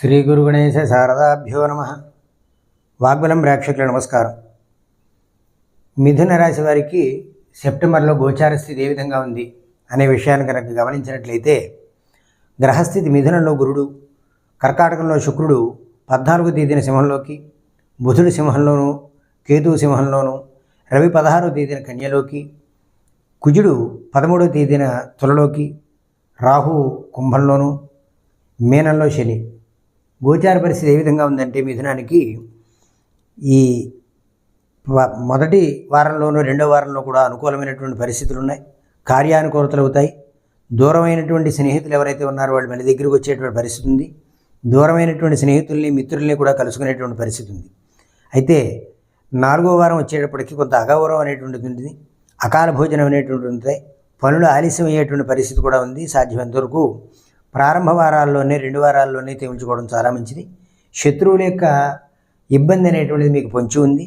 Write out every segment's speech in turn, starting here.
శ్రీ గురు గణేశ శారదాభ్యో నమ. వాగ్బలం ప్రేక్షకుల నమస్కారం. మిథున రాశి వారికి సెప్టెంబర్లో గోచార స్థితి ఏ విధంగా ఉంది అనే విషయాన్ని కనుక గమనించినట్లయితే గ్రహస్థితి మిథునంలో గురుడు కర్కాటకంలో శుక్రుడు పద్నాలుగు తేదీన సింహంలోకి బుధుడు సింహంలోను కేతువు సింహంలోను రవి పదహారవ తేదీన కన్యలోకి కుజుడు పదమూడవ తేదీన తులలోకి రాహు కుంభంలోను మీనంలో శని. గోచార పరిస్థితి ఏ విధంగా ఉందంటే మిథునానికి ఈ మొదటి వారంలోనూ రెండో వారంలో కూడా అనుకూలమైనటువంటి పరిస్థితులు ఉన్నాయి. కార్యానుకూలతలు అవుతాయి. దూరమైనటువంటి స్నేహితులు ఎవరైతే ఉన్నారో వాళ్ళు మన దగ్గరికి వచ్చేటువంటి పరిస్థితి ఉంది. దూరమైనటువంటి స్నేహితుల్ని మిత్రుల్ని కూడా కలుసుకునేటువంటి పరిస్థితి ఉంది. అయితే నాలుగో వారం వచ్చేటప్పటికి కొంత అగౌరవం అనేటువంటిది ఉంటుంది. అకాల భోజనం అనేటువంటిది ఉంటాయి పనులు ఆలస్యం అయ్యేటువంటి పరిస్థితి కూడా ఉంది. సాధ్యమైనంత వరకు ప్రారంభ వారాల్లోనే రెండు వారాల్లోనే తేల్చుకోవడం చాలా మంచిది. శత్రువుల యొక్క ఇబ్బంది అనేటువంటిది మీకు పొంచి ఉంది.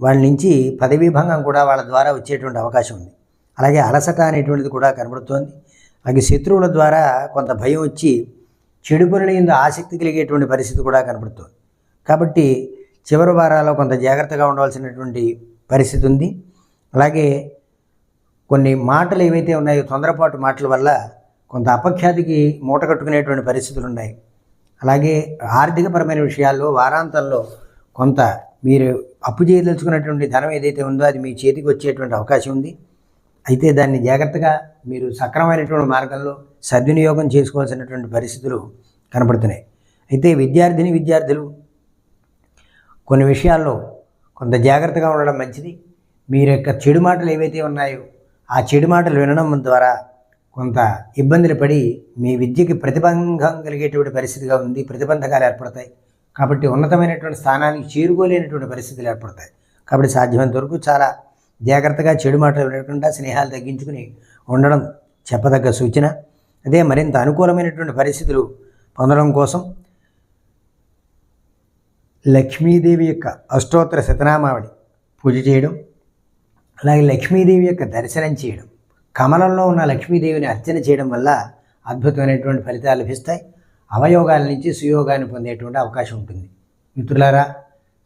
వాళ్ళ నుంచి పదవీ భంగం కూడా వాళ్ళ ద్వారా వచ్చేటువంటి అవకాశం ఉంది. అలాగే అలసట అనేటువంటిది కూడా కనబడుతోంది. అలాగే శత్రువుల ద్వారా కొంత భయం వచ్చి చెడు పనుల మీద ఆసక్తి కలిగేటువంటి పరిస్థితి కూడా కనబడుతోంది. కాబట్టి చివరి వారాల్లో కొంత జాగ్రత్తగా ఉండవలసినటువంటి పరిస్థితి ఉంది. అలాగే కొన్ని మాటలు ఏవైతే ఉన్నాయో తొందరపాటు మాటల వల్ల కొంత అపఖ్యాతికి మూట కట్టుకునేటువంటి పరిస్థితులు ఉన్నాయి అలాగే ఆర్థికపరమైన విషయాల్లో వారాంతంలో కొంత మీరు అప్పు చేయదలుచుకున్నటువంటి ధనం ఏదైతే ఉందో అది మీ చేతికి వచ్చేటువంటి అవకాశం ఉంది. అయితే దాన్ని జాగ్రత్తగా మీరు సక్రమైనటువంటి మార్గంలో సద్వినియోగం చేసుకోవాల్సినటువంటి పరిస్థితులు కనపడుతున్నాయి. అయితే విద్యార్థిని విద్యార్థులు కొన్ని విషయాల్లో కొంత జాగ్రత్తగా ఉండడం మంచిది. మీరు యొక్క చెడు మాటలు ఏవైతే ఉన్నాయో ఆ చెడు మాటలు వినడం ద్వారా కొంత ఇబ్బందులు పడి మీ విద్యకి ప్రతిబంధం కలిగేటువంటి పరిస్థితిగా ఉంది ప్రతిబంధకాలు ఏర్పడతాయి. కాబట్టి ఉన్నతమైనటువంటి స్థానానికి చేరుకోలేనటువంటి పరిస్థితులు ఏర్పడతాయి. కాబట్టి సాధ్యమైనంత వరకు చాలా జాగ్రత్తగా చెడు మాటలు వినకుండా స్నేహాలు తగ్గించుకుని ఉండడం చెప్పదగ్గ సూచన. అదే మరింత అనుకూలమైనటువంటి పరిస్థితులు పొందడం కోసం లక్ష్మీదేవి యొక్క అష్టోత్తర శతనామావళి పూజ చేయడం అలాగే లక్ష్మీదేవి యొక్క దర్శనం చేయడం. కమలంలో ఉన్న లక్ష్మీదేవిని అర్చన చేయడం వల్ల అద్భుతమైనటువంటి ఫలితాలు లభిస్తాయి. అవయోగాల నుంచి సుయోగాన్ని పొందేటువంటి అవకాశం ఉంటుంది. మిత్రులారా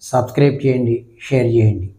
సబ్స్క్రైబ్ చేయండి షేర్ చేయండి.